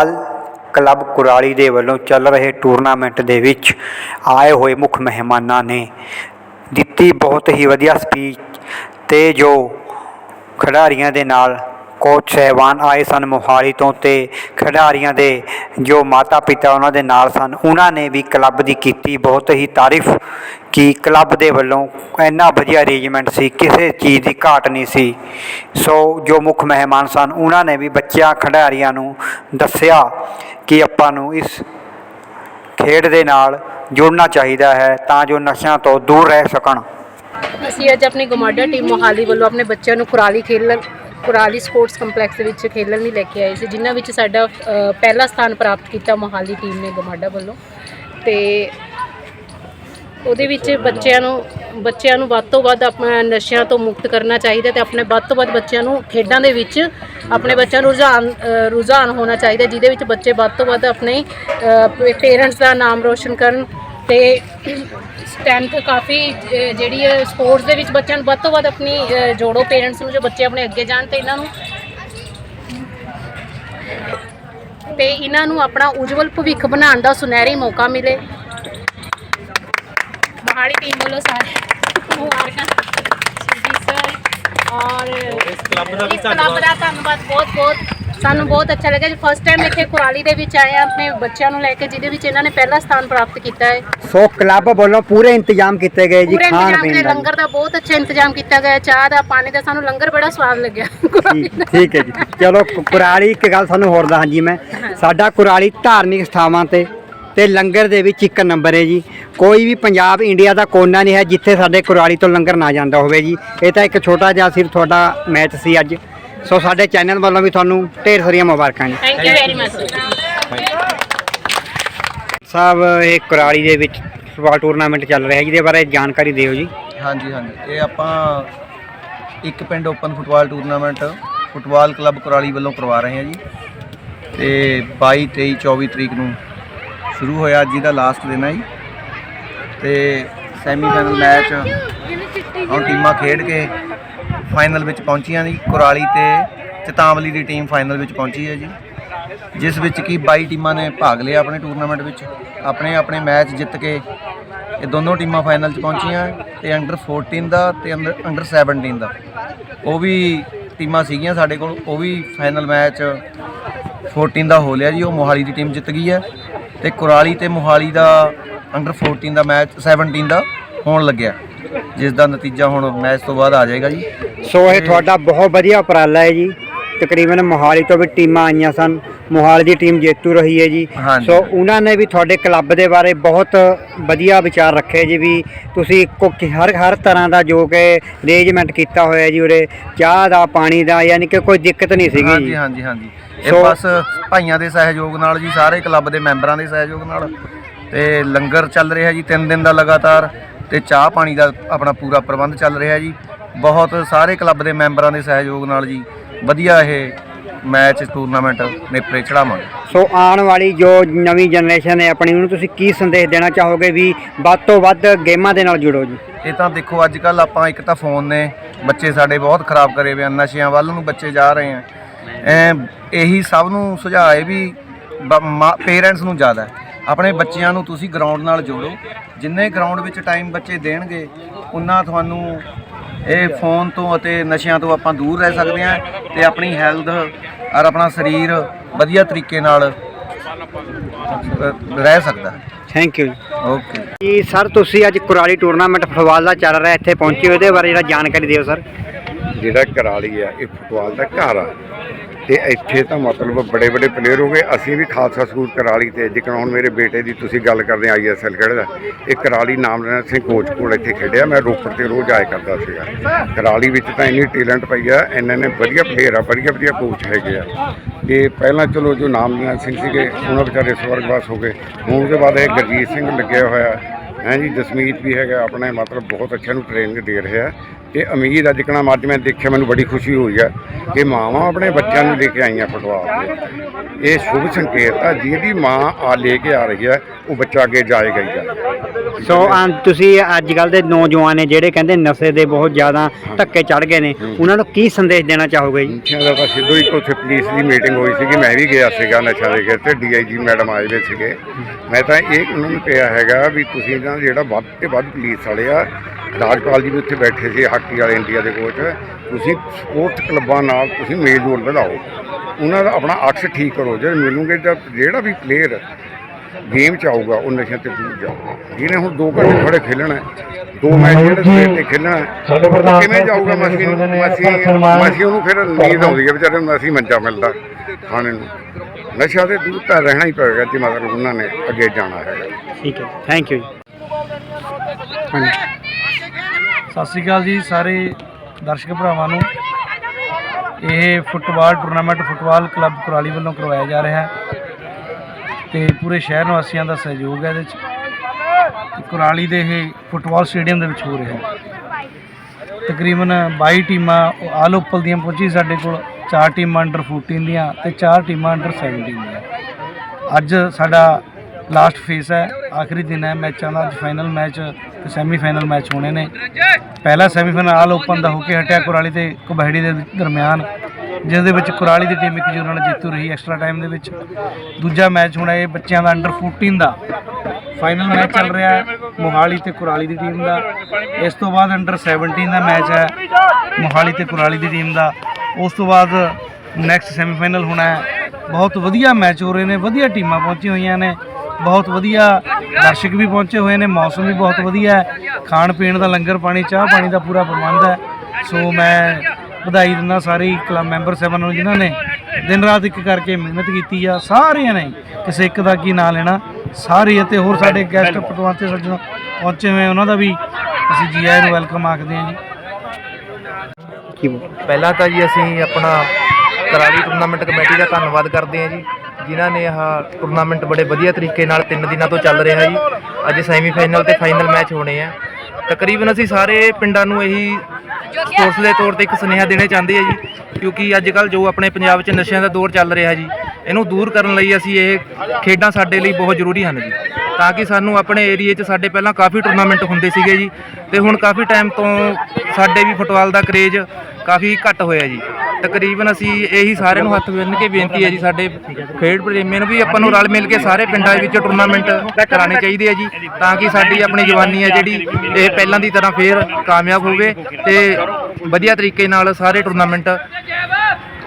Football club Kurali ਦੇ ਵੱਲੋਂ ਚੱਲ ਰਹੇ ਟੂਰਨਾਮੈਂਟ ਦੇ ਵਿੱਚ ਆਏ ਹੋਏ ਮੁੱਖ ਮਹਿਮਾਨਾਂ ਨੇ ਦਿੱਤੀ ਬਹੁਤ ਹੀ ਵਧੀਆ ਸਪੀਚ ਅਤੇ ਜੋ ਖਿਡਾਰੀਆਂ ਦੇ ਨਾਲ ਕੋਚ ਸਹਿਬਾਨ ਆਏ ਸਨ ਮੋਹਾਲੀ ਤੋਂ ਤੇ ਖਿਡਾਰੀਆਂ ਦੇ ਜੋ ਮਾਤਾ ਪਿਤਾ ਉਹਨਾਂ ਦੇ ਨਾਲ ਸਨ, ਉਹਨਾਂ ਨੇ ਵੀ ਕਲੱਬ ਦੀ ਕੀਤੀ ਬਹੁਤ ਹੀ ਤਾਰੀਫ ਕਿ ਕਲੱਬ ਦੇ ਵੱਲੋਂ ਇੰਨਾ ਵਧੀਆ ਅਰੇਂਜਮੈਂਟ ਸੀ, ਕਿਸੇ ਚੀਜ਼ ਦੀ ਘਾਟ ਨਹੀਂ ਸੀ। ਸੋ ਜੋ ਮੁੱਖ ਮਹਿਮਾਨ ਸਨ, ਉਹਨਾਂ ਨੇ ਵੀ ਬੱਚਿਆਂ, ਖਿਡਾਰੀਆਂ ਨੂੰ ਦੱਸਿਆ ਕਿ ਆਪਾਂ ਨੂੰ ਇਸ ਖੇਡ ਦੇ ਨਾਲ ਜੁੜਨਾ ਚਾਹੀਦਾ ਹੈ ਤਾਂ ਜੋ ਨਸ਼ਿਆਂ ਤੋਂ ਦੂਰ ਰਹਿ ਸਕਣ। ਅਸੀਂ ਅੱਜ ਆਪਣੀ ਗਮਾਡਾ ਟੀਮ ਮੋਹਾਲੀ ਵੱਲੋਂ ਆਪਣੇ ਬੱਚਿਆਂ ਨੂੰ ਕੁਰਾਲੀ ਖੇਲਣ ਕੁਰਾਲੀ ਸਪੋਰਟਸ ਕੰਪਲੈਕਸ ਦੇ ਵਿੱਚ ਖੇਡਣ ਲਈ ਲੈ ਕੇ ਆਏ ਸੀ ਜਿਨ੍ਹਾਂ ਵਿੱਚ ਸਾਡਾ ਅ, ਪਹਿਲਾ ਸਥਾਨ ਪ੍ਰਾਪਤ ਕੀਤਾ ਮੋਹਾਲੀ ਟੀਮ ਨੇ ਗਮਾਡਾ ਵੱਲੋਂ। ਤੇ ਉਹਦੇ ਵਿੱਚ ਬੱਚਿਆਂ ਨੂੰ ਬੱਚਿਆਂ ਨੂੰ ਵੱਧ ਤੋਂ ਵੱਧ ਆਪਣਾ ਨਸ਼ਿਆਂ ਤੋਂ ਮੁਕਤ ਕਰਨਾ ਚਾਹੀਦਾ ਤੇ ਆਪਣੇ ਵੱਧ ਤੋਂ ਵੱਧ ਬੱਚਿਆਂ ਨੂੰ ਖੇਡਾਂ ਦੇ ਵਿੱਚ ਆਪਣੇ ਬੱਚਿਆਂ ਨੂੰ ਰੁਝਾਨ ਅ, ਰੁਝਾਨ ਹੋਣਾ ਚਾਹੀਦਾ ਜਿਹਦੇ ਵਿੱਚ ਬੱਚੇ ਵੱਧ ਤੋਂ ਵੱਧ ਆਪਣੇ ਪੇਰੈਂਟਸ ਦਾ ਨਾਮ ਰੋਸ਼ਨ ਕਰਨ ਤੇ ਸਟੈਂਥ ਕਾਫੀ ਜਿਹੜੀ ਹੈ ਸਪੋਰਟਸ ਦੇ ਵਿੱਚ ਬੱਚਿਆਂ ਨੂੰ ਵੱਧ ਤੋਂ ਵੱਧ ਆਪਣੀ ਜੋੜੋ ਪੇਰੈਂਟਸ ਨੂੰ ਜੋ ਬੱਚੇ ਆਪਣੇ ਅੱਗੇ ਜਾਣ ਤੇ ਇਹਨਾਂ ਨੂੰ ਤੇ ਇਹਨਾਂ ਨੂੰ ਆਪਣਾ ਉਜਵਲ ਭਵਿੱਖ ਬਣਾਉਣ ਦਾ ਸੁਨਹਿਰੀ ਮੌਕਾ ਮਿਲੇ। ਮੋਹਾਲੀ ਟੀਮ ਵੱਲੋਂ ਸਾਰੇ ਮੁਬਾਰਕਾਂ। ਜੀ ਸਰ ਔਰ ਇਸ ਕਲੱਬ ਦਾ ਵੀ ਧੰਨਵਾਦ। ਬਹੁਤ ਬਹੁਤ ਸਾਨੂੰ ਬਹੁਤ ਅੱਛਾ ਲੱਗਾ ਜੀ। ਫਸਟ ਟਾਈਮ ਇੱਥੇ ਕੁਰਾਲੀ ਦੇ ਵਿੱਚ ਆਏ ਹਾਂ ਆਪਣੇ ਬੱਚਿਆਂ ਨੂੰ ਲੈ ਕੇ ਜਿਹਦੇ ਵਿੱਚ ਇਹਨਾਂ ਨੇ ਪਹਿਲਾ ਸਥਾਨ ਪ੍ਰਾਪਤ ਕੀਤਾ ਹੈ। ਸੋ ਕਲੱਬ ਵੱਲੋਂ ਪੂਰੇ ਇੰਤਜ਼ਾਮ ਕੀਤੇ ਗਏ ਜੀ ਪੂਰੇ ਖਾਣ ਇੰਤਜ਼ਾਮ ਪੀਣ ਦੇ। ਲੰਗਰ ਦਾ ਬਹੁਤ ਅੱਛਾ ਇੰਤਜ਼ਾਮ ਕੀਤਾ ਗਿਆ। ਚਾਹ ਦਾ ਪਾਣੀ ਦਾ ਸਾਨੂੰ ਲੰਗਰ ਬੜਾ ਸਵਾਦ ਲੱਗਿਆ। ਠੀਕ ਠੀਕ ਹੈ ਜੀ। ਚਲੋ ਕੁ- ਕੁਰਾਲੀ ਇੱਕ ਗੱਲ ਤੁਹਾਨੂੰ ਹੋਰ ਦੱਸਾਂ ਜੀ ਮੈਂ। ਸਾਡਾ ਕੁਰਾਲੀ ਧਾਰਮਿਕ ਸਥਾਵਾਂ ਤੇ ਤੇ ਲੰਗਰ ਦੇ ਵਿੱਚ ਇੱਕ ਨੰਬਰ ਹੈ ਜੀ। ਕੋਈ ਵੀ ਪੰਜਾਬ ਇੰਡੀਆ ਦਾ ਕੋਨਾ ਨਹੀਂ ਹੈ ਜਿੱਥੇ ਸਾਡੇ ਕੁਰਾਲੀ ਤੋਂ ਲੰਗਰ ਨਾ ਜਾਂਦਾ ਹੋਵੇ ਜੀ। ਇਹ ਤਾਂ ਇੱਕ ਛੋਟਾ ਜਿਹਾ ਸਿਰਫ ਤੁਹਾਡਾ ਮੈਚ ਸੀ ਅੱਜ। ਸੋ ਸਾਡੇ ਚੈਨਲ ਵੱਲੋਂ ਵੀ ਤੁਹਾਨੂੰ ਢੇਰ ਸਾਰੀਆਂ ਮੁਬਾਰਕਾਂ ਜੀ। ਥੈਂਕ ਯੂ ਵੈਰੀ ਮਚ ਸਾਹਿਬ ਇਹ ਕੁਰਾਲੀ ਦੇ ਵਿੱਚ ਫੁੱਟਬਾਲ ਟੂਰਨਾਮੈਂਟ ਚੱਲ ਰਿਹਾ ਜਿਹਦੇ ਬਾਰੇ ਜਾਣਕਾਰੀ ਦਿਓ ਜੀ। ਹਾਂਜੀ ਹਾਂਜੀ। ਇਹ ਆਪਾਂ ਇੱਕ ਪਿੰਡ open football tournament football club Kurali ਵੱਲੋਂ ਕਰਵਾ ਰਹੇ ਹਾਂ ਜੀ। ਤੇ 22 23 24 ਤਰੀਕ ਨੂੰ ਸ਼ੁਰੂ ਹੋਇਆ ਅੱਜ ਇਹਦਾ ਲਾਸਟ ਦਿਨ ਹੈ ਜੀ। ਤੇ ਸੈਮੀਫਾਈਨਲ ਮੈਚ ਹੁਣ ਟੀਮਾਂ ਖੇਡ ਕੇ ਫਾਈਨਲ ਵਿੱਚ ਪਹੁੰਚੀਆਂ ਜੀ। ਕੁਰਾਲੀ ਤੇ ਚਤਾਂਵਲੀ ਦੀ ਟੀਮ ਫਾਈਨਲ ਵਿੱਚ ਪਹੁੰਚੀ ਹੈ ਜੀ। ਜਿਸ ਵਿੱਚ ਕਿ 22 ਟੀਮਾਂ ਨੇ ਭਾਗ ਲਿਆ ਆਪਣੇ ਟੂਰਨਾਮੈਂਟ ਵਿੱਚ। ਆਪਣੇ ਆਪਣੇ ਮੈਚ ਜਿੱਤ ਕੇ ਇਹ ਦੋਨੋਂ ਟੀਮਾਂ ਫਾਈਨਲ 'ਚ ਪਹੁੰਚੀਆਂ ਤੇ ਅੰਡਰ 14 ਦਾ ਤੇ ਅੰਡਰ ਅੰਡਰ 17 ਦਾ। ਉਹ ਵੀ ਟੀਮਾਂ ਸੀਗੀਆਂ ਸਾਡੇ ਕੋਲ। ਉਹ ਵੀ ਫਾਈਨਲ ਮੈਚ 14 ਦਾ ਹੋ ਲਿਆ ਜੀ। ਉਹ ਮੋਹਾਲੀ ਦੀ ਟੀਮ ਜਿੱਤ ਗਈ ਹੈ। ਤੇ ਕੁਰਾਲੀ ਤੇ ਮੋਹਾਲੀ ਦਾ ਅੰਡਰ 14 ਦਾ ਮੈਚ 17 ਦਾ ਹੋਣ ਲੱਗਿਆ। ਜਿਸ ਦਾ ਨਤੀਜਾ ਹੁਣ ਮੈਚ ਤੋਂ ਬਾਅਦ ਆ ਜਾਏਗਾ ਜੀ। ਸੋ ਇਹ ਤੁਹਾਡਾ ਬਹੁਤ ਵਧੀਆ ਉਪਰਾਲਾ ਹੈ ਜੀ। ਤਕਰੀਬਨ ਮੋਹਾਲੀ ਤੋਂ ਵੀ ਟੀਮਾਂ ਆਈਆਂ ਸਨ। ਮੋਹਾਲੀ ਦੀ ਟੀਮ ਜੇਤੂ ਰਹੀ ਹੈ ਜੀ। ਹਾਂਜੀ। ਸੋ ਉਹਨਾਂ ਨੇ ਵੀ ਤੁਹਾਡੇ ਕਲੱਬ ਦੇ ਬਾਰੇ ਬਹੁਤ ਵਧੀਆ ਵਿਚਾਰ ਰੱਖੇ ਜੀ ਵੀ ਤੁਸੀਂ ਕੋ- ਕਿ ਹਰ ਹਰ ਤਰ੍ਹਾਂ ਦਾ ਜੋ ਕਿ ਅਰੇਂਜਮੈਂਟ ਕੀਤਾ ਹੋਇਆ ਜੀ ਉਰੇ। ਚਾਹ ਦਾ ਪਾਣੀ ਦਾ ਯਾਨੀ ਕਿ ਕੋਈ ਦਿੱਕਤ ਨਹੀਂ ਸੀਗੀ ਹਾਂਜੀ ਜੀ। ਹਾਂਜੀ ਹਾਂਜੀ। ਇਹ ਸੋ- ਬਸ ਭਾਈਆਂ ਦੇ ਸਹਿਯੋਗ ਨਾਲ ਜੀ ਸਾਰੇ ਕਲੱਬ ਦੇ ਮੈਂਬਰਾਂ ਦੇ ਸਹਿਯੋਗ ਨਾਲ। ਤੇ ਲੰਗਰ ਚੱਲ ਰਿਹਾ ਜੀ 3 ਦਿਨ ਦਾ ਲਗਾਤਾਰ। ਤੇ ਚਾਹ ਪਾਣੀ ਦਾ ਆਪਣਾ ਪੂਰਾ ਪ੍ਰਬੰਧ ਚੱਲ ਰਿਹਾ ਜੀ। ਬਹੁਤ ਸਾਰੇ ਕਲੱਬ ਦੇ ਮੈਂਬਰਾਂ ਦੇ ਸਹਿਯੋਗ ਨਾਲ ਜੀ। ਵਧੀਆ ਇਹ ਮੈਚ ਟੂਰਨਾਮੈਂਟ ਨੇਪਰੇ ਚੜਾਵਾਂਗੇ। ਸੋ ਆਉਣ ਵਾਲੀ ਜੋ ਨਵੀਂ ਜਨਰੇਸ਼ਨ ਹੈ ਆਪਣੀ ਉਹਨੂੰ ਤੁਸੀਂ ਕੀ ਸੰਦੇਸ਼ ਦੇਣਾ ਚਾਹੋਗੇ ਵੀ ਵੱਧ ਤੋਂ ਵੱਧ ਗੇਮਾਂ ਦੇ ਨਾਲ ਜੁੜੋ ਜੀ? ਇਹ ਤਾਂ ਦੇਖੋ ਅੱਜ ਕੱਲ ਆਪਾਂ ਇੱਕ ਤਾਂ ਫੋਨ ਨੇ ਬੱਚੇ ਸਾਡੇ ਬਹੁਤ ਖਰਾਬ ਕਰੇ ਆ ਨਸ਼ਿਆਂ ਵੱਲ ਨੂੰ ਬੱਚੇ ਜਾ ਰਹੇ ਆ। ਐ ਇਹੀ ਸਭ ਨੂੰ ਸੁਝਾਅ ਹੈ ਵੀ ਪੇਰੈਂਟਸ ਨੂੰ ਜ਼ਿਆਦਾ। ਆਪਣੇ ਬੱਚਿਆਂ ਨੂੰ ਤੁਸੀਂ ਗਰਾਊਂਡ ਨਾਲ ਜੋੜੋ। ਜਿੰਨੇ ਗਰਾਊਂਡ ਵਿੱਚ ਟਾਈਮ ਬੱਚੇ ਦੇਣਗੇ ਉਨਾ ਤੁਹਾਨੂੰ ਇਹ ਫੋਨ ਤੋਂ ਅਤੇ ਨਸ਼ਿਆਂ ਤੋਂ ਆਪਾਂ ਦੂਰ ਰਹਿ ਸਕਦੇ ਹਾਂ ਤੇ ਆਪਣੀ ਹੈਲਥ ਔਰ ਆਪਣਾ ਸਰੀਰ ਵਧੀਆ ਤਰੀਕੇ ਨਾਲ ਰਹਿ ਸਕਦਾ। ਹੈ ਥੈਂਕ ਯੂ ਓਕੇ ਜੀ ਸਰ ਤੁਸੀਂ ਅੱਜ ਕੁਰਾਲੀ ਟੂਰਨਾਮੈਂਟ ਫੁੱਟਬਾਲ ਦਾ ਚੱਲ ਰਿਹਾ ਇੱਥੇ ਪਹੁੰਚੇ ਹੋ ਇਹਦੇ ਬਾਰੇ ਜਿਹੜਾ ਜਾਣਕਾਰੀ ਦਿਓ ਸਰ। ਜਿਹੜਾ ਕਰਾਲੀ ਆ, ਇਹ ਫੁੱਟਬਾਲ ਦਾ ਘਰ ਆ। ਤੇ ਇੱਥੇ ਤਾਂ ਮਤਲਬ ਬੜੇ ਬੜੇ ਪਲੇਅਰ ਹੋ ਗਏ। ਅਸੀਂ ਵੀ ਖਾਲਸਾ ਸਕੂਲ ਕਰਾਲੀ ਤੇ ਜਿਕਣ ਹੁਣ ਮੇਰੇ ਬੇਟੇ ਦੀ ਤੁਸੀਂ ਗੱਲ ਕਰਦੇ ਆਈਐਸਐਲ ਖੇਡਦਾ ਇਹ ਕਰਾਲੀ ਨਾਮਰਣ ਸਿੰਘ ਕੋਚ ਕੋਲ ਇੱਥੇ ਖੇਡਿਆ। ਮੈਂ ਰੋਪੜ ਤੇ ਰੋਜ਼ ਆਇਆ ਕਰਦਾ ਸੀਗਾ। ਕਰਾਲੀ ਵਿੱਚ ਤਾਂ ਇੰਨੀ ਟੈਲੈਂਟ ਪਈ ਆ, ਇੰਨੇ ਨੇ ਵਧੀਆ ਪਲੇਅਰ ਆ, ਵਧੀਆ ਵਧੀਆ ਕੋਚ ਹੈਗੇ ਆ। ਇਹ ਪਹਿਲਾਂ ਚਲੋ ਜੋ ਨਾਮਰਣ ਸਿੰਘ ਸੀਗੇ, ਉਹਨਾਂ ਵਿਚਾਰੇ ਸਵਰਗਵਾਸ ਹੋ ਗਏ। ਹੁਣ ਉਹਦੇ ਬਾਅਦ ਇਹ ਗੁਰਜੀਤ ਸਿੰਘ ਲੱਗਿਆ ਹੋਇਆ। ਹੈ ਜੀ ਜਸਮੀਤ ਵੀ ਹੈਗਾ ਆਪਣੇ ਮਤਲਬ ਬਹੁਤ ਅੱਛਾ ਨੂੰ ਟ੍ਰੇਨਿੰਗ ਦੇ ਰਿਹਾ। ਤੇ ਉਮੀਦ ਅੱਜ ਕਣਾ ਅੱਜ ਮੈਂ ਦੇਖਿਆ ਮੈਨੂੰ ਬੜੀ ਖੁਸ਼ੀ ਹੋਈ ਹੈ ਕਿ ਮਾਵਾਂ ਆਪਣੇ ਬੱਚਿਆਂ ਨੂੰ ਲੈ ਕੇ ਆਈਆਂ ਫੁੱਟਬਾਲ ਤੇ। ਇਹ ਸ਼ੁਭ ਸੰਕੇਤ ਆ ਜਿਹਦੀ ਮਾਂ ਆ ਲੈ ਕੇ ਆ ਰਹੀ ਹੈ ਉਹ ਬੱਚਾ ਅੱਗੇ ਜਾਏਗਾ ਹੀ ਸੋ ਤੁਸੀਂ ਅੱਜ ਕੱਲ ਦੇ ਨੌਜਵਾਨ ਨੇ ਜਿਹੜੇ ਕਹਿੰਦੇ ਨਸ਼ੇ ਦੇ ਬਹੁਤ ਜ਼ਿਆਦਾ ਧੱਕੇ ਚੜ ਗਏ ਨੇ ਉਹਨਾਂ ਨੂੰ ਕੀ ਸੰਦੇਸ਼ ਦੇਣਾ ਚਾਹੋਗੇ ਜੀ? ਦਾ ਤਾਂ ਸਿੱਧੂ ਹੀ ਉੱਥੇ ਪੁਲਿਸ ਦੀ ਮੀਟਿੰਗ ਹੋਈ ਸੀਗੀ ਮੈਂ ਵੀ ਗਿਆ ਸੀਗਾ ਨਸ਼ਾ ਦੇ ਕੇ ਤੇ ਡੀਆਈਜੀ ਮੈਡਮ ਆਏ ਹੋਏ ਸੀਗੇ। ਮੈਂ ਤਾਂ ਇਹ ਉਹਨਾਂ ਨੂੰ ਕਿਹਾ ਹੈਗਾ ਵੀ ਤੁਸੀਂ ਨਾ ਜਿਹੜਾ ਵੱਧ ਤੇ ਵੱਧ ਪੁਲਿਸ ਵਾਲੇ ਆ ਰਾਜਪਾਲ ਜੀ ਵੀ ਉੱਥੇ ਬੈਠੇ ਸੀ ਹਾਕੀ ਵਾਲੇ ਇੰਡੀਆ ਦੇ ਕੋਚ ਤੁਸੀਂ ਸਪੋਰਟਸ ਕਲੱਬਾਂ ਨਾਲ ਤੁਸੀਂ ਮੇਲ ਜੋਲ ਵਧਾਓ। ਉਹਨਾਂ ਦਾ ਆਪਣਾ ਅਕਸ ਠੀਕ ਕਰੋ ਜੇ ਮਿਲੂਗੇ ਤਾਂ ਜਿਹੜਾ ਵੀ ਪਲੇਅਰ ਗੇਮ ਚ ਆਊਗਾ ਉਹ ਨਸ਼ਿਆਂ ਤੇ ਦੂਰ ਜਾਊਗਾ। ਜਿਹਨੇ ਹੁਣ 2 ਘੰਟੇ ਖੜੇ ਖੇਲਣਾ ਹੈ, ਦੋ ਮੈਚ ਜਿਹੜੇ ਸਵੇਰ ਤੇ ਖੇਲਣਾ ਹੈ, ਸਾਡੇ ਪ੍ਰਧਾਨ ਕਿਵੇਂ ਜਾਊਗਾ? ਮਸੀਂ ਮਸੀਂ ਮਸੀਂ ਉਹਨੂੰ ਫਿਰ ਨੀਂਦ ਆਉਂਦੀ ਹੈ ਵਿਚਾਰੇ ਨੂੰ ਮਸੀਂ ਮੰਜਾ ਮਿਲਦਾ ਖਾਣੇ ਨੂੰ। ਨਸ਼ਾ ਤੇ ਦੂਰ ਤਾਂ ਰਹਿਣਾ ਹੀ ਪਏਗਾ ਜੀ ਮਤਲਬ ਉਹਨਾਂ ਨੇ ਅੱਗੇ ਜਾਣਾ ਹੈਗਾ। ਠੀਕ ਹੈ ਥੈਂਕ ਯੂ ਸਤਿ ਸ਼੍ਰੀ ਅਕਾਲ ਜੀ ਸਾਰੇ ਦਰਸ਼ਕ ਭਰਾਵਾਂ ਨੂੰ। ਇਹ football tournament football club Kurali ਵੱਲੋਂ ਕਰਵਾਇਆ ਜਾ ਰਿਹਾ ਹੈ ਤੇ ਪੂਰੇ ਸ਼ਹਿਰ ਨਿਵਾਸੀਆਂ ਦਾ ਸਹਿਯੋਗ ਹੈ ਇਹਦੇ ਵਿੱਚ ਕੁਰਾਲੀ ਦੇ ਇਹ ਫੁੱਟਬਾਲ ਸਟੇਡੀਅਮ ਦੇ ਵਿੱਚ ਹੋ ਰਿਹਾ ਹੈ। ਤਕਰੀਬਨ 22 ਟੀਮਾਂ ਆਲ ਓਪਲ ਦੀਆਂ ਪਹੁੰਚੀ ਸਾਡੇ ਕੋਲ। ਚਾਰ ਟੀਮਾਂ ਅੰਡਰ 14 ਦੀਆਂ ਤੇ ਚਾਰ ਟੀਮਾਂ ਅੰਡਰ 17 ਦੀਆਂ। ਅੱਜ ਸਾਡਾ ਲਾਸਟ ਫੇਸ ਹੈ, ਆਖਰੀ ਦਿਨ ਹੈ ਮੈਚਾਂ ਦਾ, ਅੱਜ ਫਾਈਨਲ ਮੈਚ ਤੇ ਸੈਮੀਫਾਈਨਲ ਮੈਚ ਹੋਣੇ ਨੇ। ਪਹਿਲਾ ਸੈਮੀਫਾਈਨਲ ਆਲ ਓਪਨ ਦਾ ਹੋ ਕੇ ਹਟਿਆ ਕੁਰਾਲੀ ਤੇ ਕੁਬਹਿੜੀ ਦੇ ਦਰਮਿਆਨ ਜਿਸ ਦੇ ਵਿੱਚ ਕੁਰਾਲੀ ਦੀ ਟੀਮ ਇੱਕ ਜੋਰ ਨਾਲ ਜੇਤੂ ਰਹੀ ਐਕਸਟਰਾ ਟਾਈਮ ਦੇ ਵਿੱਚ। ਦੂਜਾ ਮੈਚ ਹੋਣਾ ਇਹ ਬੱਚਿਆਂ ਦਾ ਅੰਡਰ 14 ਦਾ। ਫਾਈਨਲ ਮੈਚ ਚੱਲ ਰਿਹਾ ਹੈ, ਮੋਹਾਲੀ ਤੇ ਕੁਰਾਲੀ ਦੀ ਟੀਮ ਦਾ। ਇਸ ਤੋਂ ਬਾਅਦ ਅੰਡਰ 17 ਦਾ ਮੈਚ ਹੈ, ਮੋਹਾਲੀ ਤੇ ਕੁਰਾਲੀ ਦੀ ਟੀਮ ਦਾ। ਉਸ ਤੋਂ ਬਾਅਦ ਨੈਕਸਟ ਸੈਮੀਫਾਈਨਲ ਹੋਣਾ ਹੈ। ਬਹੁਤ ਵਧੀਆ ਮੈਚ ਹੋ ਰਹੇ ਨੇ, ਵਧੀਆ ਟੀਮਾਂ ਪਹੁੰਚੀਆਂ ਹੋਈਆਂ ਨੇ। ਬਹੁਤ ਵਧੀਆ ਦਰਸ਼ਕ ਵੀ ਪਹੁੰਚੇ ਹੋਏ ਨੇ ਮੌਸਮ ਵੀ ਬਹੁਤ ਵਧੀਆ ਹੈ। ਖਾਣ ਪੀਣ ਦਾ ਲੰਗਰ ਪਾਣੀ ਚਾਹ ਪਾਣੀ ਦਾ ਪੂਰਾ ਪ੍ਰਬੰਧ ਹੈ। ਸੋ ਮੈਂ ਵਧਾਈ ਦਿੰਦਾ ਸਾਰੇ ਕਲੱਬ ਮੈਂਬਰ ਸਾਹਿਬਾਂ ਨੂੰ ਜਿਨ੍ਹਾਂ ਨੇ ਦਿਨ ਰਾਤ ਇੱਕ ਕਰਕੇ ਮਿਹਨਤ ਕੀਤੀ ਆ ਸਾਰਿਆਂ ਨੇ ਕਿਸੇ ਇੱਕ ਦਾ ਕੀ ਨਾਂ ਲੈਣਾ ਸਾਰੇ ਅਤੇ ਹੋਰ ਸਾਡੇ ਗੈਸਟ ਪਟਵਾਂਤੇ ਸੱਜਣ ਪਹੁੰਚੇ ਹੋਏ ਉਹਨਾਂ ਦਾ ਵੀ ਅਸੀਂ ਜੀ ਆਇਆਂ ਨੂੰ ਵੈਲਕਮ ਆਖਦੇ ਹਾਂ ਜੀ। ਕੀ ਪਹਿਲਾਂ ਤਾਂ ਜੀ ਅਸੀਂ ਆਪਣਾ ਕਰਾਲੀ ਟੂਰਨਾਮੈਂਟ ਕਮੇਟੀ ਦਾ ਧੰਨਵਾਦ ਕਰਦੇ ਹਾਂ ਜੀ। ਜਿਨ੍ਹਾਂ ਨੇ ਆਹ ਟੂਰਨਾਮੈਂਟ ਬੜੇ ਵਧੀਆ ਤਰੀਕੇ ਨਾਲ ਤਿੰਨ ਦਿਨਾਂ ਤੋਂ ਚੱਲ ਰਿਹਾ ਜੀ। ਅੱਜ ਸੈਮੀਫਾਈਨਲ ਤੇ ਫਾਈਨਲ ਮੈਚ ਹੋਣੇ ਆ। ਤਕਰੀਬਨ ਅਸੀਂ ਸਾਰੇ ਪਿੰਡਾਂ ਨੂੰ ਇਹੀ ਸਪੋਰਟਸ ਦੇ ਤੌਰ ਤੇ ਇੱਕ ਸੁਨੇਹਾ ਦੇਣਾ ਚਾਹੁੰਦੇ ਆ ਜੀ, ਕਿਉਂਕਿ ਅੱਜ ਕੱਲ ਜੋ ਆਪਣੇ ਪੰਜਾਬ 'ਚ ਨਸ਼ਿਆਂ ਦਾ ਦੌਰ ਚੱਲ ਰਿਹਾ ਜੀ, ਇਹਨੂੰ ਦੂਰ ਕਰਨ ਲਈ ਅਸੀਂ ਇਹ ਖੇਡਾਂ ਸਾਡੇ ਲਈ ਬਹੁਤ ਜ਼ਰੂਰੀ ਹਨ ਜੀ। ਤਾਂ ਕਿ ਸਾਨੂੰ ਆਪਣੇ ਏਰੀਏ 'ਚ ਸਾਡੇ ਪਹਿਲਾਂ ਕਾਫੀ ਟੂਰਨਾਮੈਂਟ ਹੁੰਦੇ ਸੀਗੇ ਜੀ ਤੇ ਹੁਣ ਕਾਫੀ ਟਾਈਮ ਤੋਂ ਸਾਡੇ ਵੀ ਫੁੱਟਬਾਲ ਦਾ ਕਰੇਜ ਕਾਫੀ ਘੱਟ ਹੋਇਆ ਜੀ। ਤਕਰੀਬਨ ਅਸੀਂ ਇਹੀ ਸਾਰਿਆਂ ਨੂੰ ਹੱਥ ਬੰਨ੍ਹ ਕੇ ਬੇਨਤੀ ਹੈ ਜੀ ਸਾਡੇ ਖੇਡ ਪ੍ਰੇਮੀਆਂ ਨੂੰ ਵੀ ਆਪਾਂ ਨੂੰ ਰਲ ਮਿਲ ਕੇ ਸਾਰੇ ਪਿੰਡਾਂ ਵਿੱਚ ਟੂਰਨਾਮੈਂਟ ਕਰਾਉਣੇ ਚਾਹੀਦੇ ਆ ਜੀ, ਤਾਂ ਕਿ ਸਾਡੀ ਆਪਣੀ ਜਵਾਨੀ ਹੈ ਜਿਹੜੀ, ਇਹ ਪਹਿਲਾਂ ਦੀ ਤਰ੍ਹਾਂ ਫੇਰ ਕਾਮਯਾਬ ਹੋਵੇ ਤੇ ਵਧੀਆ ਤਰੀਕੇ ਨਾਲ ਸਾਰੇ ਟੂਰਨਾਮੈਂਟ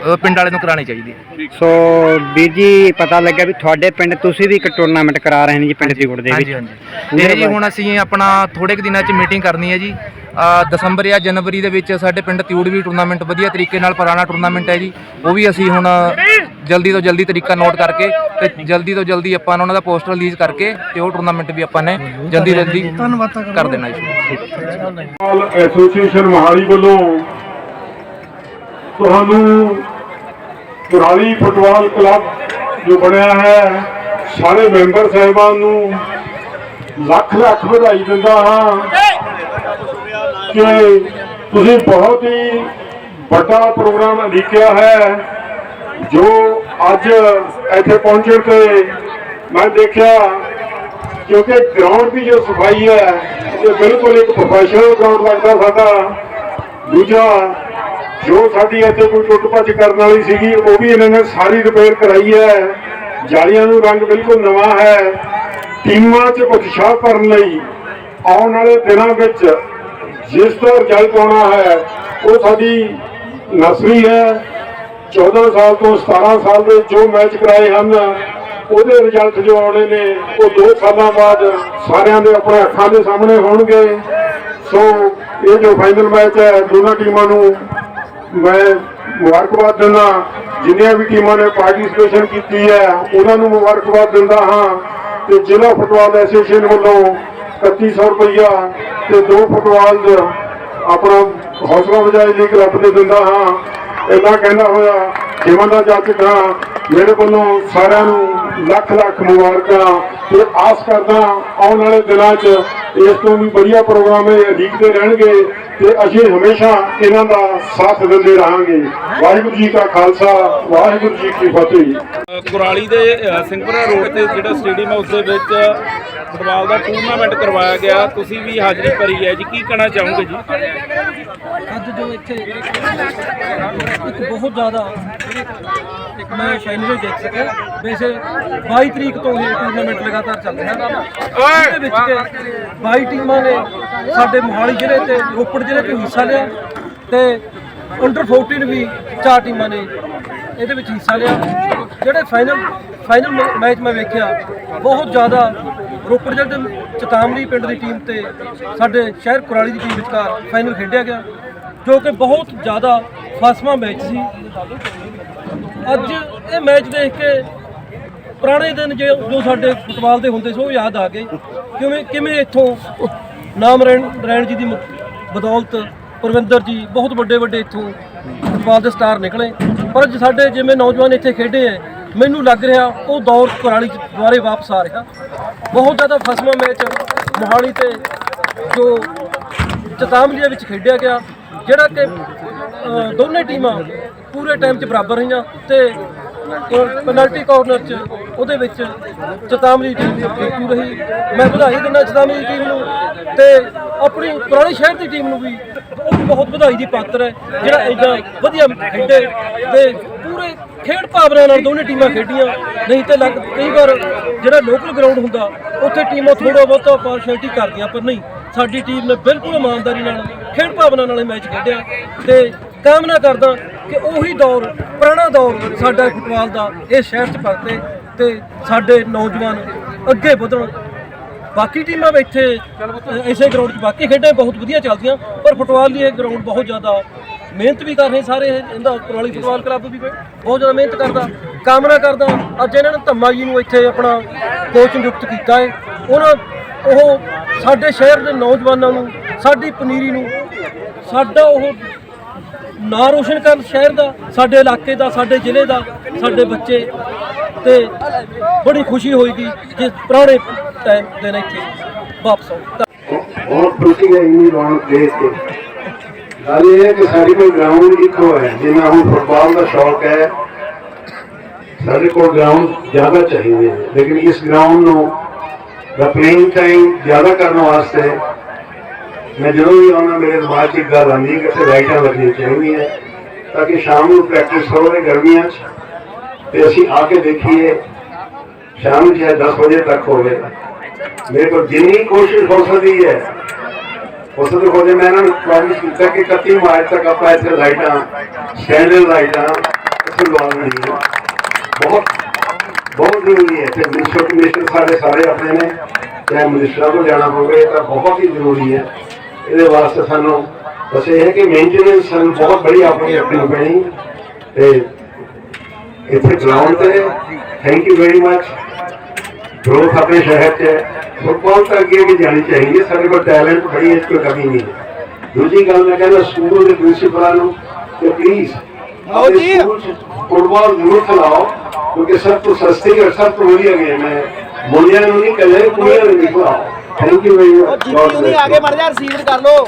ਪਿੰਡ ਵਾਲੇ ਨੂੰ ਕਰਾਉਣੇ ਚਾਹੀਦੇ ਆ ਸੋ ਵੀਰ ਜੀ ਪਤਾ ਲੱਗਿਆ ਵੀ ਤੁਹਾਡੇ ਪਿੰਡ ਤੁਸੀਂ ਵੀ ਇੱਕ ਟੂਰਨਾਮੈਂਟ ਕਰਾ ਰਹੇ ਨੇ ਜੀ ਪਿੰਡ ਦੀਗੁੜ ਦੇ ਵਿੱਚ। ਹਾਂਜੀ ਹਾਂਜੀ। ਤੇ ਜੀ ਹੁਣ ਅਸੀਂ ਆਪਣਾ ਥੋੜੇ ਕੁ ਦਿਨਾਂ 'ਚ ਮੀਟਿੰਗ ਕਰਨੀ ਹੈ ਜੀ। ਅ, ਦਸੰਬਰ ਜਾਂ ਜਨਵਰੀ ਦੇ ਵਿੱਚ ਸਾਡੇ ਪਿੰਡ ਤਿਊੜ ਵੀ ਟੂਰਨਾਮੈਂਟ ਵਧੀਆ ਤਰੀਕੇ ਨਾਲ ਪੁਰਾਣਾ ਟੂਰਨਾਮੈਂਟ ਹੈ ਜੀ। ਉਹ ਵੀ ਅਸੀਂ ਹੁਣ ਜਲਦੀ ਤੋਂ ਜਲਦੀ ਤਰੀਕਾ ਨੋਟ ਕਰਕੇ ਤੇ ਜਲਦੀ ਤੋਂ ਜਲਦੀ ਆਪਾਂ ਉਹਨਾਂ ਦਾ ਪੋਸਟਰ ਰਿਲੀਜ਼ ਕਰਕੇ ਤੇ ਉਹ ਟੂਰਨਾਮੈਂਟ ਵੀ ਆਪਾਂ ਨੇ ਜਲਦੀ ਜਲਦੀ ਕਰ ਦੇਣਾ ਜੀ। ਐਸੋਸੀਏਸ਼ਨ ਮਹਾਲੀ ਵੱਲੋਂ ਤੁਹਾਨੂੰ ਪੁਰਾਣੀ ਫੁੱਟਬਾਲ ਕਲੱਬ ਜੋ ਬਣਿਆ ਹੈ, ਸਾਰੇ ਮੈਂਬਰ ਸਾਹਿਬਾਨ ਨੂੰ ਲੱਖ ਲੱਖ ਵਧਾਈ ਦਿੰਦਾ ਹਾਂ ਕਿ ਤੁਸੀਂ ਬਹੁਤ ਹੀ ਵੱਡਾ ਪ੍ਰੋਗਰਾਮ ਲਿਖਿਆ ਹੈ, ਜੋ ਅੱਜ ਇੱਥੇ ਪਹੁੰਚਣ ਤੇ ਮੈਂ ਦੇਖਿਆ, ਕਿਉਂਕਿ ਗਰਾਊਂਡ ਦੀ ਜੋ ਸਫ਼ਾਈ ਹੈ, ਇਹ ਬਿਲਕੁਲ ਇੱਕ ਪ੍ਰੋਫੈਸ਼ਨਲ ਗਰਾਊਂਡ ਲੱਗਦਾ ਸਾਡਾ। ਦੂਜਾ ਜੋ ਸਾਡੀ ਇੱਥੇ ਕੋਈ ਟੁੱਟ ਭੱਜ ਕਰਨ ਵਾਲੀ ਸੀਗੀ, ਉਹ ਵੀ ਇਹਨਾਂ ਨੇ ਸਾਰੀ ਰਿਪੇਅਰ ਕਰਾਈ ਹੈ। ਜਾਲੀਆਂ ਨੂੰ ਰੰਗ ਬਿਲਕੁਲ ਨਵਾਂ ਹੈ। ਟੀਮਾਂ 'ਚ ਉਤਸ਼ਾਹ ਭਰਨ ਲਈ ਆਉਣ ਵਾਲੇ ਦਿਨਾਂ ਵਿੱਚ ਜਿਸ ਦਾ ਰਿਜ਼ਲਟ ਆਉਣਾ ਹੈ, ਉਹ ਸਾਡੀ ਨਸਰੀ ਹੈ। 14 ਸਾਲ ਤੋਂ 17 ਸਾਲ ਦੇ ਜੋ ਮੈਚ ਕਰਾਏ ਹਨ, ਉਹਦੇ ਰਿਜ਼ਲਟ ਜੋ ਆਉਣੇ ਨੇ, ਉਹ 2 ਸਾਲਾਂ ਬਾਅਦ ਸਾਰਿਆਂ ਦੇ ਆਪਣੇ ਅੱਖਾਂ ਦੇ ਸਾਹਮਣੇ ਹੋਣਗੇ। ਸੋ ਇਹ ਜੋ ਫਾਈਨਲ ਮੈਚ ਹੈ, ਦੋਨਾਂ ਟੀਮਾਂ ਨੂੰ ਮੈਂ ਮੁਬਾਰਕਬਾਦ ਦਿੰਦਾ ਜਿੰਨੀਆਂ ਵੀ ਟੀਮਾਂ ਨੇ ਪਾਰਟਿਸਿਪੇਸ਼ਨ ਕੀਤੀ ਹੈ, ਉਹਨਾਂ ਨੂੰ ਮੁਬਾਰਕਬਾਦ ਦਿੰਦਾ ਹਾਂ। ਤੇ ਜ਼ਿਲ੍ਹਾ ਫੁੱਟਬਾਲ ਐਸੋਸੀਏਸ਼ਨ ਵੱਲੋਂ 3100 ਰੁਪਈਆ ਤੇ ਦੋ ਫੁੱਟਬਾਲ ਦੇ ਆਪਣਾ ਹੌਸਲਾ ਵਜਾਈ ਲਈ ਕਲੱਬ ਦੇ ਦਿੰਦਾ ਹਾਂ। ਇੰਨਾ ਕਹਿੰਦਾ ਹੋਇਆ, ਜਿਵੇਂ ਦਾ ਜੱਜ ਕਰਾਂ ਮੇਰੇ ਵੱਲੋਂ ਸਾਰਿਆਂ ਨੂੰ ਲੱਖ ਲੱਖ ਮੁਬਾਰਕਾਂ। ਤੇ ਆਸ ਕਰਦਾ ਆਉਣ ਵਾਲੇ ਦਿਨਾਂ 'ਚ ਇਸ ਤੋਂ ਵੀ ਵਧੀਆ ਪ੍ਰੋਗਰਾਮ ਇਹ ਉਡੀਕਦੇ ਰਹਿਣਗੇ ਤੇ ਅਸੀਂ ਹਮੇਸ਼ਾ ਇਹਨਾਂ ਦਾ ਸਾਥ ਦਿੰਦੇ ਰਹਾਂਗੇ। ਵਾਹਿਗੁਰੂ ਜੀ ਕਾ ਖਾਲਸਾ ਵਾਹਿਗੁਰੂ ਜੀ ਕੀ ਫਤਿਹ। ਕੁਰਾਲੀ ਦੇ ਸਿੰਘਪੁਰਾ ਰੋਡ ਤੇ ਜਿਹੜਾ ਸਟੇਡੀਅਮ ਹੈ ਉਸ ਦੇ ਵਿੱਚ ਫੁੱਟਬਾਲ ਦਾ ਟੂਰਨਾਮੈਂਟ ਕਰਵਾਇਆ ਗਿਆ। ਤੁਸੀਂ ਵੀ ਹਾਜ਼ਰੀ ਭਰੀ ਹੈ ਜੀ। ਕੀ ਕਹਿਣਾ ਚਾਹੋਗੇ ਜੀ? ਅੱਜ ਜੋ ਇੱਥੇ ਇੱਕ ਬਹੁਤ ਜ਼ਿਆਦਾ ਮੈਂ ਫਾਈਨਲ ਦੇਖ ਸਕਿਆ। ਵੈਸੇ 22 ਤਰੀਕ ਤੋਂ ਇਹ ਟੂਰਨਾਮੈਂਟ ਲਗਾਤਾਰ ਚੱਲ ਰਿਹਾ। ਹੈ ਇਹਦੇ ਵਿੱਚ ਕਿ 22 ਟੀਮਾਂ ਨੇ ਸਾਡੇ ਮੋਹਾਲੀ ਜ਼ਿਲ੍ਹੇ ਤੇ, ਰੋਪੜ ਜ਼ਿਲ੍ਹੇ ਤੋਂ ਹਿੱਸਾ ਲਿਆ ਤੇ ਅੰਡਰ 14 ਵੀ ਚਾਰ ਟੀਮਾਂ ਨੇ ਇਹਦੇ ਵਿੱਚ ਹਿੱਸਾ ਲਿਆ। ਜਿਹੜੇ ਫਾਈਨਲ ਫਾਈਨਲ ਮੈਚ ਮੈਂ ਵੇਖਿਆ, ਬਹੁਤ ਜ਼ਿਆਦਾ ਰੋਪੜ ਜ਼ਿਲ੍ਹੇ ਦੇ ਚਤਾਮਲੀ ਪਿੰਡ ਦੀ ਟੀਮ ਤੇ ਸਾਡੇ ਸ਼ਹਿਰ ਕੁਰਾਲੀ ਦੀ ਟੀਮ ਵਿਚਕਾਰ ਫਾਈਨਲ ਖੇਡਿਆ ਗਿਆ, ਜੋ ਕਿ ਬਹੁਤ ਜ਼ਿਆਦਾ ਫਾਸਮਾ ਮੈਚ ਸੀ। ਅੱਜ ਇਹ ਮੈਚ ਦੇਖ ਕੇ ਪੁਰਾਣੇ ਦਿਨ ਜੇ ਜੋ ਸਾਡੇ ਫੁੱਟਬਾਲ ਦੇ ਹੁੰਦੇ ਸੀ, ਉਹ ਯਾਦ ਆ ਗਏ। ਕਿਵੇਂ ਕਿਵੇਂ ਇੱਥੋਂ ਨਾਮ ਰੈਣ ਰੈਣ ਜੀ ਦੀ ਮ- ਬਦੌਲਤ ਪਰਵਿੰਦਰ ਜੀ ਬਹੁਤ ਵੱਡੇ ਵੱਡੇ ਇੱਥੋਂ ਫੁੱਟਬਾਲ ਦੇ ਸਟਾਰ ਨਿਕਲੇ। ਪਰ ਅੱਜ ਸਾਡੇ ਜਿਵੇਂ ਨੌਜਵਾਨ ਇੱਥੇ ਖੇਡੇ ਐ ਮੈਨੂੰ ਲੱਗ ਰਿਹਾ ਉਹ ਦੌਰ ਕੁਰਾਲੀ ਚ ਦੁਬਾਰੇ ਵਾਪਸ ਆ ਰਿਹਾ। ਬਹੁਤ ਜ਼ਿਆਦਾ ਫਸਮਾ ਮੈਚ ਮੋਹਾਲੀ ਤੇ ਜੋ ਚਤਾਮਲੀ ਵਿੱਚ ਖੇਡਿਆ ਗਿਆ ਜਿਹੜਾ ਕਿ ਅ, ਦੋਨੇ ਟੀਮਾਂ ਪੂਰੇ ਟਾਈਮ 'ਚ ਬਰਾਬਰ ਰਹੀਆਂ ਤੇ ਪੈਨਲਟੀ ਕਾਰਨਰ 'ਚ ਉਹਦੇ ਵਿੱਚ ਚੇਤਾਵਨੀ ਟੀਮ ਜੇਤੂ ਰਹੀ। ਮੈਂ ਵਧਾਈ ਦਿੰਦਾ ਚਤਾਮਲੀ ਟੀਮ ਨੂੰ ਤੇ ਆਪਣੀ ਪੁਰਾਣੀ ਸ਼ਹਿਰ ਦੀ ਟੀਮ ਨੂੰ ਵੀ ਉਹ ਵੀ ਬਹੁਤ ਵਧਾਈ ਦੀ ਪਾਤਰ ਹੈ, ਜਿਹੜਾ ਇੰਨਾ ਵਧੀਆ ਖੇਡੇ ਤੇ ਪੂਰੇ ਖੇਡ ਭਾਵਨਾ ਨਾਲ ਦੋਨੇ ਟੀਮਾਂ ਖੇਡੀਆਂ। ਨਹੀਂ ਤੇ ਲੱਗ ਕਈ ਵਾਰ ਜਿਹੜਾ ਲੋਕਲ ਗਰਾਊਂਡ ਹੁੰਦਾ, ਉੱਥੇ ਟੀਮਾਂ ਥੋੜਾ ਬਹੁਤਾ ਪਾਰਸ਼ੈਲਿਟੀ ਕਰਦੀਆਂ, ਪਰ ਨਹੀਂ, ਸਾਡੀ ਟੀਮ ਨੇ ਬਿਲਕੁਲ ਇਮਾਨਦਾਰੀ ਨਾਲ ਖੇਡ ਭਾਵਨਾ ਨਾਲ ਮੈਚ ਖੇਡਿਆ ਤੇ ਕਾਮਨਾ ਕਰਦਾ ਕਿ ਉਹੀ ਦੌਰ, ਪੁਰਾਣਾ ਦੌਰ ਸਾਡਾ ਫੁੱਟਬਾਲ ਦਾ ਇਹ ਸ਼ਹਿਰ 'ਚ ਪਰਤੇ ਤੇ ਸਾਡੇ ਨੌਜਵਾਨ ਅੱਗੇ ਵਧਣ। ਬਾਕੀ ਟੀਮਾਂ ਵੀ ਇੱਥੇ, ਇਸੇ ਗਰਾਊਂਡ 'ਚ ਬਾਕੀ ਖੇਡਾਂ ਬਹੁਤ ਵਧੀਆ ਚੱਲਦੀਆਂ, ਪਰ ਫੁੱਟਬਾਲ ਲਈ ਇਹ ਗਰਾਊਂਡ ਬਹੁਤ ਜ਼ਿਆਦਾ ਮਿਹਨਤ ਵੀ ਕਰ ਰਹੇ ਸਾਰੇ ਇਹ- ਇਹਦਾ ਕੁਰਾਲੀ ਫੁੱਟਬਾਲ ਕਲੱਬ ਵੀ ਬਹੁਤ ਜ਼ਿਆਦਾ ਮਿਹਨਤ ਕਰਦਾ, ਕਾਮਨਾ ਕਰਦਾ। ਅੱਜ ਇਹਨਾਂ ਨੇ ਧੰਮਾ ਜੀ ਨੂੰ ਇੱਥੇ ਆਪਣਾ ਕੋਚ ਨਿਯੁਕਤ ਕੀਤਾ ਹੈ। ਉਹਨਾਂ, ਉਹ ਸਾਡੇ ਸ਼ਹਿਰ ਦੇ ਨੌਜਵਾਨਾਂ ਨੂੰ, ਸਾਡੀ ਪਨੀਰੀ ਨੂੰ, ਸਾਡਾ ਉਹ ਨਾਂ ਰੋਸ਼ਨ ਕਰਨ ਸ਼ਹਿਰ ਦਾ, ਸਾਡੇ ਇਲਾਕੇ ਦਾ, ਸਾਡੇ ਜ਼ਿਲ੍ਹੇ ਦਾ, ਸਾਡੇ ਬੱਚੇ ਤੇ ਬੜੀ ਖੁਸ਼ੀ ਹੋਏਗੀ ਜੇ ਪੁਰਾਣੇ ਟਾਈਮ ਦੇ ਨਾਲ ਇੱਥੇ ਵਾਪਸ ਆਉਣ। ਬਹੁਤ ਖੁਸ਼ੀ ਹੈ ਇੰਨੀ ਰੌਣਕ ਦੇਖ ਕੇ। ਗੱਲ ਇਹ ਹੈ ਕਿ ਸਾਡੇ ਕੋਲ ਗਰਾਊਂਡ ਇੱਕੋ ਹੈ ਜਿਵੇਂ ਹੁਣ ਫੁੱਟਬਾਲ ਦਾ ਸ਼ੌਕ ਹੈ, ਸਾਡੇ ਕੋਲ ਗਰਾਊਂਡ ਜ਼ਿਆਦਾ ਚਾਹੀਦੇ ਨੇ। ਲੇਕਿਨ ਇਸ ਗਰਾਊਂਡ ਨੂੰ ਦਾ ਪਲੇਇੰਗ ਟਾਈਮ ਜ਼ਿਆਦਾ ਕਰਨ ਵਾਸਤੇ ਮੈਂ ਜਦੋਂ ਵੀ ਆਉਣਾ ਮੇਰੇ ਦਿਮਾਗ 'ਚ ਇੱਕ ਗੱਲ ਆਉਂਦੀ ਕਿ ਇੱਥੇ ਲਾਈਟਾਂ ਲੱਗਣੀਆਂ ਚਾਹੀਦੀਆਂ ਤਾਂ ਕਿ ਸ਼ਾਮ ਨੂੰ ਪ੍ਰੈਕਟਿਸ ਹੋਵੇ ਗਰਮੀਆਂ 'ਚ। ਤੇ ਅਸੀਂ ਆ ਕੇ ਦੇਖੀਏ, ਸ਼ਾਮ ਨੂੰ ਚਾਹੇ 10 ਵਜੇ ਤੱਕ ਹੋਵੇ। ਮੇਰੇ ਕੋਲ ਜਿੰਨੀ ਕੋਸ਼ਿਸ਼ ਹੋ ਸਕਦੀ ਹੈ ਉਸ ਤੋਂ ਹੋ ਜੇ ਮੈਂ ਇਹਨਾਂ ਨੂੰ ਪ੍ਰੋਮਿਸ ਕੀਤਾ ਕਿ 31 ਮਾਰਚ ਤੱਕ ਆਪਾਂ ਇੱਥੇ ਲਾਈਟਾਂ ਸਟੈਂਡਰਡ ਲਾਈਟਾਂ ਇੱਥੇ ਲਵਾ ਦੇਣੀਆਂ। ਬਹੁਤ ਬਹੁਤ ਜ਼ਰੂਰੀ ਹੈ ਤੇ ਮਿਨਿਸਟਰ ਕਮਿਸ਼ਨ ਸਾਡੇ ਸਾਰੇ ਆਪਣੇ ਨੇ। ਚਾਹੇ ਮਿਨਿਸਟਰਾਂ ਕੋਲ ਜਾਣਾ ਪਵੇ ਤਾਂ ਬਹੁਤ ਹੀ ਜ਼ਰੂਰੀ ਹੈ। ਇਹਦੇ ਵਾਸਤੇ ਸਾਨੂੰ, ਬਸ ਇਹ ਹੈ ਕਿ ਮੇਨਟੇਨੈਂਸ ਸਾਨੂੰ ਬਹੁਤ ਬੜੀ ਆਪਣੀ ਰੱਖਣੀ ਪੈਣੀ। ਤੇ ਇੱਥੇ ਗਰਾਊਂਡ ਤੇ thank you very much growth ਆਪਣੇ ਸ਼ਹਿਰ 'ਚ ਹੈ ਫੁੱਟਬਾਲ ਤਾਂ ਅੱਗੇ ਵੀ ਜਾਣੀ ਚਾਹੀਦੀ ਹੈ ਸਾਡੇ ਕੋਲ ਟੈਲੈਂਟ ਬੜੀ ਹੈ ਇਸ ਕੋਈ ਕਮੀ ਨਹੀਂ ਹੈ ਦੂਜੀ ਗੱਲ ਮੈਂ ਕਹਿੰਦਾ ਸਕੂਲ ਦੇ ਪ੍ਰਿੰਸੀਪਲਾਂ ਨੂੰ ਕਿ ਪਲੀਜ਼ ਆਓ ਜੀ ਫੁੱਟਬਾਲ ਜ਼ਰੂਰ ਖਿਲਾਓ ਕਿਉਂਕਿ ਸਭ ਤੋਂ ਸਸਤੀ ਔਰ ਸਭ ਤੋਂ ਵਧੀਆ ਗੇਮ ਹੈ ਮੁੰਡਿਆਂ ਨੂੰ ਨਹੀਂ ਕੱਲੇ ਕੁੜੀਆਂ ਨੂੰ ਵੀ ਖਿਲਾਓ ਥੈਂਕ ਯੂ ਵੈਰੀ ਮਚ ਆਗੇ ਮੜ ਜਾ ਰਿਸੀਵ ਕਰ ਲੋ